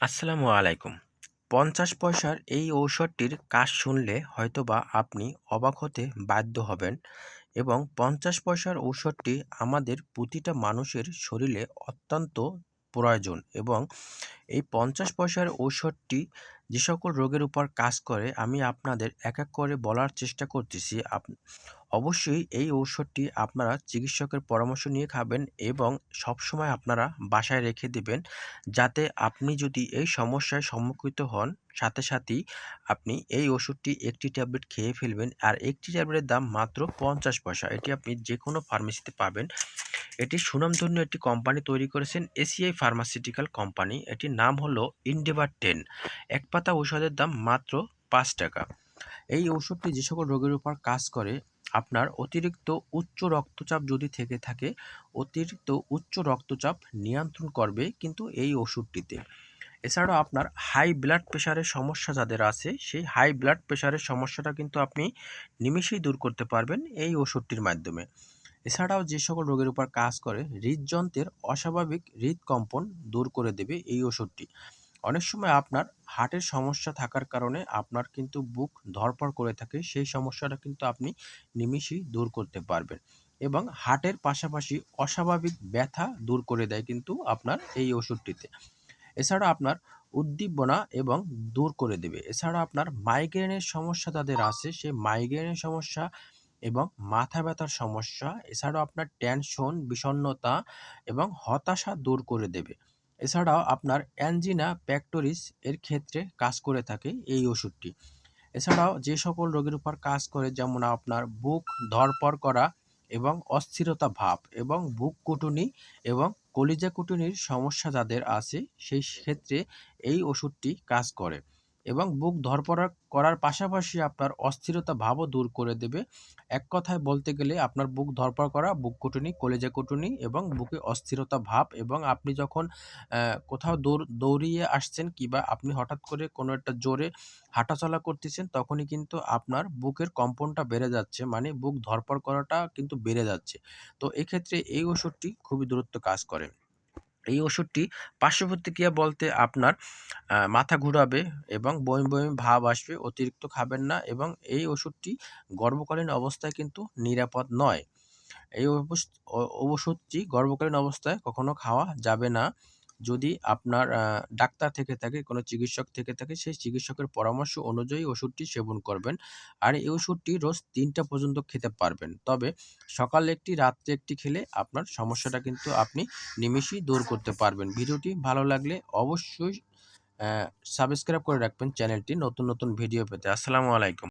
আসসালামু আলাইকুম। পঞ্চাশ পয়সার এই ঔষধটির কাজ শুনলে হয়তোবা আপনি অবাক হতে বাধ্য হবেন এবং পঞ্চাশ পয়সার ঔষধটি আমাদের প্রতিটা মানুষের শরীরে অত্যন্ত প্রয়োজন এবং এই পঞ্চাশ পয়সার ঔষধটি যে সকল রোগের উপর কাজ করে, আমি আপনাদের এক এক করে বলার চেষ্টা করতেছি। অবশ্যই এই ঔষধটি আপনারা চিকিৎসকের পরামর্শ নিয়ে খাবেন এবং সবসময় আপনারা বাসায় রেখে দেবেন। যাতে আপনি যদি এই সমস্যায় সম্মুখিত হন, সাথে সাথেই আপনি এই ওষুধটি একটি ট্যাবলেট খেয়ে ফেলবেন। আর একটি ট্যাবলেটের দাম মাত্র পঞ্চাশ পয়সা। এটি আপনি যে কোনো ফার্মেসিতে পাবেন। এটি সুনামধন্য একটি কোম্পানি তৈরি করেছেন, এসিআই ফার্মাসিউটিক্যাল কোম্পানি। এটির নাম হলো ইন্ডেভার টেন। এক পাতা ঔষধের দাম মাত্র পাঁচ টাকা। এই ওষুধটি যে সকল রোগের উপর কাজ করে আপনার অতিরিক্ত উচ্চ রক্তচাপ যদি থেকে থাকে, অতিরিক্ত উচ্চ রক্তচাপ নিয়ন্ত্রণ করবে কিন্তু এই ওষুধটিতে। এছাড়াও আপনার হাই ব্লাড প্রেশারের সমস্যা যাদের আছে, সেই হাই ব্লাড প্রেশারের সমস্যাটা কিন্তু আপনি নিমিষেই দূর করতে পারবেন এই ওষুধটির মাধ্যমে। এছাড়াও যে সকল রোগের উপর কাজ করে, হৃদযন্ত্রের অস্বাভাবিক হৃদকম্পন দূর করে দেবে এই ওষুধটি। অনেক সময় আপনার হার্টের সমস্যা থাকার কারণে আপনার কিন্তু বুক ধরপড় করে থাকে, সেই সমস্যাটা কিন্তু আপনি নিমিষেই দূর করতে পারবেন এবং হার্টের পাশাপাশি অস্বাভাবিক ব্যথা দূর করে দেয় কিন্তু আপনার এই ওষুধটিতে। এছাড়া আপনার উদ্দীপনা এবং দূর করে দেবে। এছাড়া আপনার মাইগ্রেনের সমস্যা তাদের আছে, সেই মাইগ্রেনের সমস্যা এবং মাথা ব্যথার সমস্যা, এছাড়াও আপনার টেনশন বিষণ্ণতা এবং হতাশা দূর করে দেবে। এছাড়াও আপনার অ্যাঞ্জিনা প্যাক্টোরিস এর ক্ষেত্রে কাজ করে থাকে এই ওষুধটি। এছাড়াও যে সকল রোগের উপর কাজ করে, যেমন আপনার বুক ধরপর করা এবং অস্থিরতা ভাব এবং বুক কুটুনি এবং কলিজা কুটুনির সমস্যা যাদের আছে, সেই ক্ষেত্রে এই ওষুধটি কাজ করে। এবং বুক ধরপড়া করার পাশাপাশি আপনার অস্থিরতা ভাবও দূর করে দেবে। এক কথায় বলতে গেলে আপনার বুক ধরপড় করা, বুক কুটুনি, কলেজা কুটুনি এবং বুকে অস্থিরতা ভাব এবং আপনি যখন কোথাও দৌড়, দৌড়িয়ে আসছেন কিংবা আপনি হঠাৎ করে কোনো একটা জোরে হাঁটাচলা করতেছেন, তখনই কিন্তু আপনার বুকের কম্পনটা বেড়ে যাচ্ছে। মানে বুক ধরপড় করাটা কিন্তু বেড়ে যাচ্ছে। তো এক্ষেত্রে এই ওষুধটি খুবই দূরত্ব কাজ করে। এই ওষুধটি পার্শ্বপ্রতিক্রিয়া বলতে আপনার মাথা ঘুরাবে এবং বমি বমি ভাব আসবে, অতিরিক্ত খাবেন না এবং এই ওষুধটি গর্ভকালীন অবস্থায় কিন্তু নিরাপদ নয়। এই ওষুধটি গর্ভকালীন অবস্থায় কখনো খাওয়া যাবে না। যদি আপনার ডাক্তার থেকে থাকে, কোনো চিকিৎসক থেকে থাকে, সেই চিকিৎসকের পরামর্শ অনুযায়ী ওষুধটি সেবন করবেন। আর এই ওষুধটি রোজ তিনটা পর্যন্ত খেতে পারবেন। তবে সকালে একটি, রাত্রে একটি খেলে আপনার সমস্যাটা কিন্তু আপনি নিমিষেই দূর করতে পারবেন। ভিডিওটি ভালো লাগলে অবশ্যই সাবস্ক্রাইব করে রাখবেন চ্যানেলটি। নতুন নতুন ভিডিও পেতে। আসসালামু আলাইকুম।